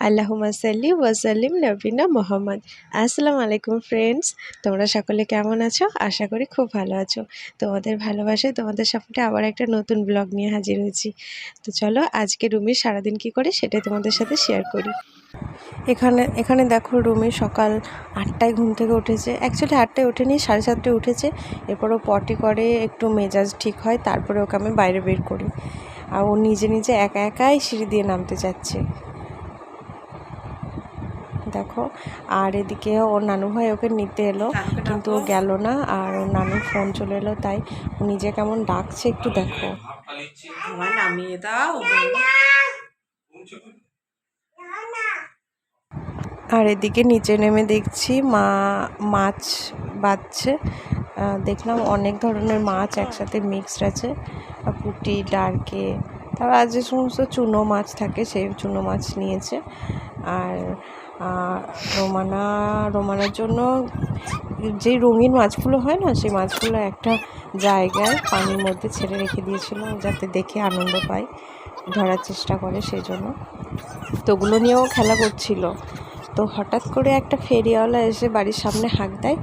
আল্লাহুম্মা সাল্লি ওয়াসাল্লিম নবিনা মোহাম্মদ। আসসালামু আলাইকুম ফ্রেন্ডস, তোমরা সকলে কেমন আছো? আশা করি খুব ভালো আছো। তোমাদের ভালোবাসায় তোমাদের সাপোর্টে আবার একটা নতুন ব্লগ নিয়ে হাজির হয়েছি। তো চলো, আজকে রুমি সারাদিন কি করে সেটাই তোমাদের সাথে শেয়ার করি। এখানে এখানে দেখো রুমি সকাল আটটায় ঘুম থেকে উঠেছে। অ্যাকচুয়ালি আটটায় ওঠেনি, সাড়ে সাতটায় উঠেছে। এরপরও পটি করে, একটু মেজাজ ঠিক হয়, তারপরে ওকে আমি বাইরে বের করি। আর ও নিজে নিজে একা একাই সিঁড়ি দিয়ে নামতে চাচ্ছে। দেখো আর এদিকে ওর নানু ভাই ওকে নিতে এলো কিন্তু ও গেল না আর ওর নানুর ফোন চলে এলো তাই নিজে কেমন ডাকছে একটু দেখো। নামিয়ে দাও আর এদিকে নিচে নেমে দেখছি মা মাছ বাচ্ছে দেখলাম অনেক ধরনের মাছ একসাথে মিক্সড আছে। পুঁটি ডারকে তারপর আর যে সমস্ত চুনো মাছ থাকে সেই চুনো মাছ নিয়েছে। আর রোমানা রোমানার জন্য যেই রঙিন মাছগুলো হয় না সেই মাছগুলো একটা জায়গায় পানির মধ্যে ছেড়ে রেখে দিয়েছিল যাতে দেখে আনন্দ পায় ধরার চেষ্টা করে সেই জন্য। তো ওগুলো নিয়েও খেলা করছিল। তো হঠাৎ করে একটা ফেরিওয়ালা এসে বাড়ির সামনে হাঁক দেয়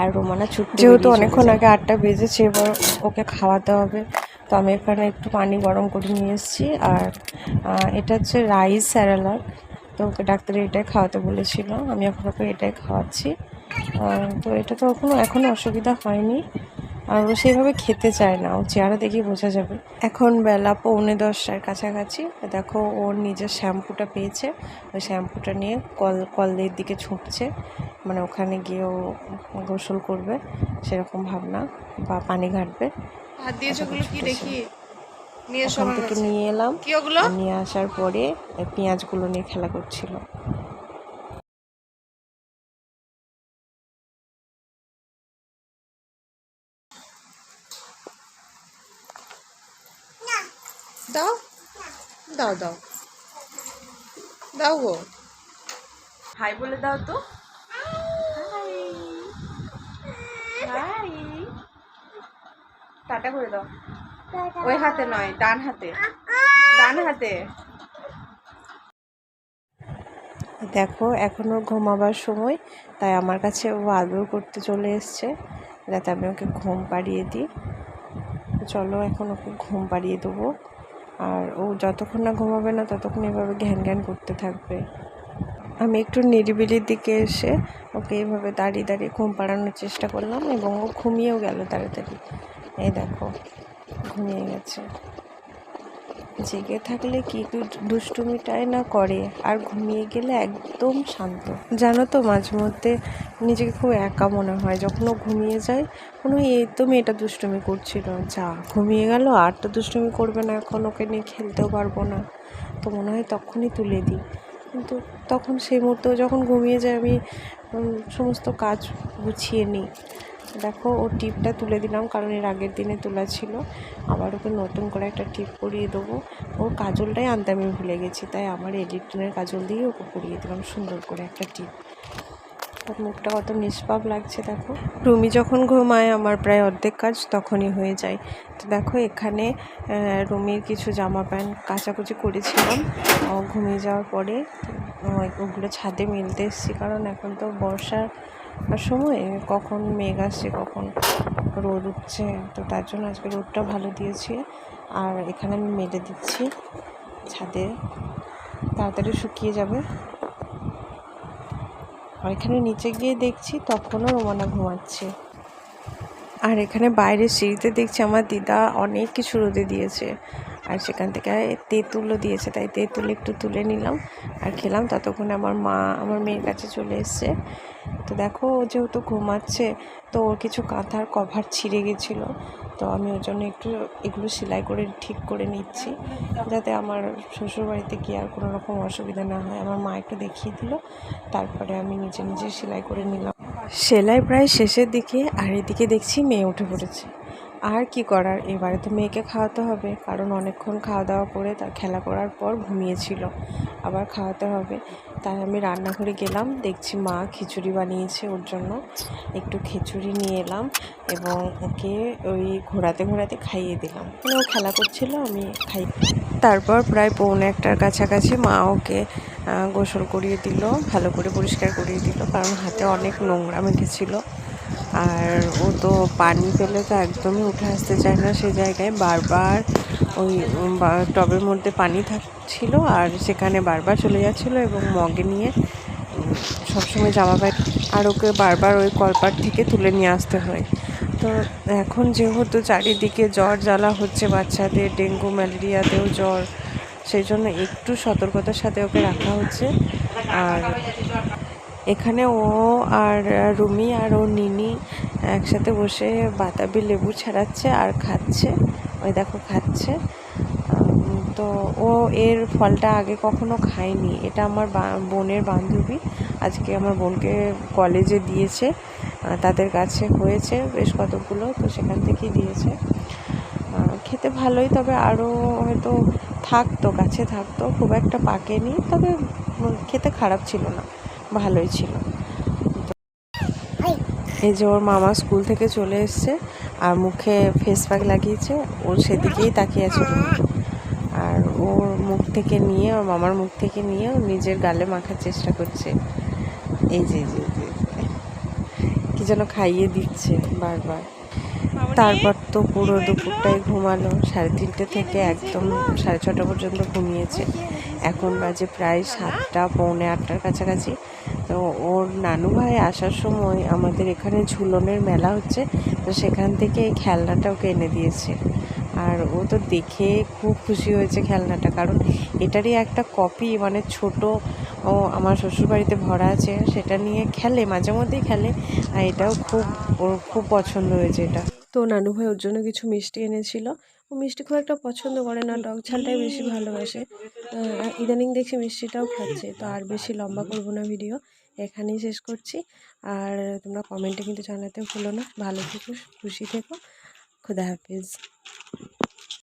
আর রোমানা ছুটতে যেহেতু অনেকক্ষণ আগে আটটা বেজেছে এবার ওকে খাওয়াতে হবে। তো আমি এখানে একটু পানি গরম করে নিয়ে এসেছি। আর এটা হচ্ছে রাইস স্যারালার। তো ওকে ডাক্তার এটাই খাওয়াতে বলেছিল আমি এখন ওকে এটাই খাওয়াচ্ছি। তো এটা তো এখনও এখনও অসুবিধা হয়নি। আর ও সেইভাবে খেতে চায় না ও চেহারা দেখেই বোঝা যাবে। এখন বেলা পৌনে দশটার কাছাকাছি। দেখো ওর নিজের শ্যাম্পুটা পেয়েছে। ওই শ্যাম্পুটা নিয়ে কল কলের দিকে ছুটছে। মানে ওখানে গিয়ে ও গোসল করবে সেরকম ভাবনা বা পানি ঘাটবে। হাত ওগুলো কি দেখি? ওখান আমার থেকে নিয়ে এলাম। কি ওগুলো? নিয়ে আসার পরে পেঁয়াজগুলো নিয়ে খেলা করছিল। দাও। দাও দাও। দাও গো। হাই বলে দাও তো। হাই। টাটা করে দাও। ওই হাতে নয়, ডান হাতে। ডান হাতে। দেখো এখনও ঘুমাবার সময়, তাই আমার কাছে ও আদর করতে চলে এসছে। যাতে আমি ওকে ঘুম পাড়িয়ে দিই। চলো, এখন ওকে ঘুম পাড়িয়ে দেবো। আর ও যতক্ষণ না ঘুমাবে না, ততক্ষণ এভাবে ঘ্যান ঘ্যান করতে থাকবে। আমি একটু নিরিবিলির দিকে এসে ওকে এইভাবে দাঁড়িয়ে দাঁড়িয়ে ঘুম পাড়ানোর চেষ্টা করলাম এবং ও ঘুমিয়েও গেল তাড়াতাড়ি। এই দেখো। ঘুমিয়ে গেছে। জেগে থাকলে কি দুষ্টুমিটাই না করে? আর ঘুমিয়ে গেলে একদম শান্ত। জানো তো, মাঝে মধ্যে নিজেকে খুব একা মনে হয়। যখন ও ঘুমিয়ে যায় হয়, এই তো মেয়েটা দুষ্টুমি করছিল। যা, ঘুমিয়ে গেল, আর তো দুষ্টুমি করবে না এখন, ওকে নিয়ে খেলতেও পারব না। তো মনে হয় তখনই তুলে দিই। কিন্তু তখন সেই মুহূর্তে যখন ঘুমিয়ে যায়, আমি সমস্ত কাজ গুছিয়ে নিই। দেখো ও টিপটা তুলে দিলাম, কারণ এর আগের দিনে তোলা ছিল। আবার ওকে নতুন করে একটা টিপ পরিয়ে দেবো। ওর কাজলটাই আনতে আমি ভুলে গেছি, তাই আমার এডিটনের কাজল দিয়ে ওকে পরিয়ে দিলাম সুন্দর করে একটা টিপ। ওর মুখটা কত নিষ্পাপ লাগছে, দেখো। রুমি যখন ঘুমায়, আমার প্রায় অর্ধেক কাজ তখনই হয়ে যায়। তো দেখো, এখানে রুমির কিছু জামা প্যান্ট কাচাকুচি করেছিলাম। ঘুমিয়ে যাওয়ার পরে ওগুলো ছাদে মেলতে এসেছি। কারণ এখন তো বর্ষার সময় কখন মেঘ আসছে, কখন রোদ উঠছে, তো তার জন্য আজকে রোদটা ভালো দিয়েছে। আর এখানে আমি মেলে দিচ্ছি ছাদে। তাড়াতাড়ি শুকিয়ে যাবে। আর এখানে নিচে গিয়ে দেখছি তখনও রোমানা ঘুমাচ্ছে। আর এখানে বাইরে সিঁড়িতে দেখছি আমার দিদা অনেক কিছু রোদে দিয়েছে। আর সেখান থেকে তেঁতুলও দিয়েছে, তাই তেঁতুল একটু তুলে নিলাম আর খেলাম। ততক্ষণে আমার মা, আমার মেয়ের কাছে চলে এসছে। তো দেখো, ও যেহেতু ঘুমাচ্ছে, তো ওর কিছু কাঁথার কভার ছিঁড়ে গেছিল। তো আমি ওর জন্য একটু এগুলো সেলাই করে ঠিক করে নিচ্ছি, যাতে আমার শ্বশুরবাড়িতে গিয়ে আর কোনো রকম অসুবিধা না হয়। আমার মা একটু দেখিয়ে দিল, তারপরে আমি নিজে নিজে সেলাই করে নিলাম। সেলাই প্রায় শেষের দিকে, আর এদিকে দেখছি মেয়ে উঠে পড়েছে। আর কি করার? এবারে তো মেয়েকে খাওয়াতে হবে। কারণ অনেকক্ষণ খাওয়া দাওয়া করে তার খেলা করার পর ঘুমিয়েছিল। আবার খাওয়াতে হবে। তাই আমি রান্নাঘরে গেলাম। দেখছি মা খিচুড়ি বানিয়েছে ওর জন্য। একটু খিচুড়ি নিয়ে এলাম এবং ওকে ওই ঘোরাতে ঘোরাতে খাইয়ে দিলাম। মানে ও খেলা করছিল, আমি খাই। তারপর প্রায় পৌনে একটার কাছাকাছি মা ওকে গোসল করিয়ে দিল, ভালো করে পরিষ্কার করিয়ে দিল। কারণ হাতে অনেক নোংরা মেখেছিল। আর ও তো পানি পেলে তো একদমই উঠে আসতে চায় না সে জায়গায়। বারবার ওই টবের মধ্যে পানি থাকছিল আর সেখানে বারবার চলে যাচ্ছিল এবং মগে নিয়ে সবসময় জামা প্যান্ট আর ওকে বারবার ওই কলপাট থেকে তুলে নিয়ে আসতে হয়। তো এখন যেহেতু চারিদিকে জ্বর জ্বালা হচ্ছে বাচ্চাদের, ডেঙ্গু, ম্যালেরিয়াতেও জ্বর, সেই জন্য একটু সতর্কতার সাথে ওকে রাখা হচ্ছে। আর এখানে ও আর রুমি আর ও নিনি একসাথে বসে বাতাবি লেবু ছাড়াচ্ছে আর খাচ্ছে। ওই দেখো খাচ্ছে। তো ও এর ফলটা আগে কখনো খায়নি। এটা আমার বোনের বান্ধবী। আজকে আমার বোনকে কলেজে দিয়েছে। তাদের কাছে হয়েছে বেশ কতগুলো তো সেখান থেকেই দিয়েছে। খেতে ভালোই, তবে আরও হয়তো থাকতো গাছে থাকতো, খুব একটা পাকেনি। তবে খেতে খারাপ ছিল না। ভালোই ছিল। এই যে ওর মামা স্কুল থেকে চলে এসছে আর মুখে ফেস প্যাক লাগিয়েছে ওর সেদিকেই তাকিয়ে আছে আর ওর মুখ থেকে নিয়ে ওর মামার মুখ থেকে নিয়ে ও নিজের গালে মাখার চেষ্টা করছে। এই যে যে। কি যেন খাইয়ে দিচ্ছে বারবার। তারপর তো পুরো দুপুরটাই ঘুমালো। সাড়ে তিনটে থেকে একদম সাড়ে ছটা পর্যন্ত ঘুমিয়েছে। এখন বাজে প্রায় সাতটা, পৌনে আটটার কাছাকাছি। তো ওর নানু ভাই আসার সময় আমাদের এখানে ঝুলনের মেলা হচ্ছে, তো সেখান থেকে এই খেলনাটা ওকে এনে দিয়েছে। আর ও তো দেখে খুব খুশি হয়েছে খেলনাটা, কারণ এটারই একটা কপি মানে ছোট, ও আমার শ্বশুরবাড়িতে ভরা আছে, সেটা নিয়ে খেলে, মাঝে মধ্যেই খেলে। আর এটাও খুব, ওর খুব পছন্দ হয়েছে এটা। তো নানু ভাই ওর জন্য কিছু মিষ্টি এনেছিল। ও মিষ্টি খুব একটা পছন্দ করে না টক ঝালটাই বেশি ভালোবাসে। ইদানিং দেখছি মিষ্টিটাও খাচ্ছে, তো আর বেশি লম্বা করব না ভিডিও, এখানেই শেষ করছি। আর তোমরা কমেন্টে কিন্তু জানাতে ভুলো না। ভালো থেকো খুশি থেকো। খুদা হাফিজ।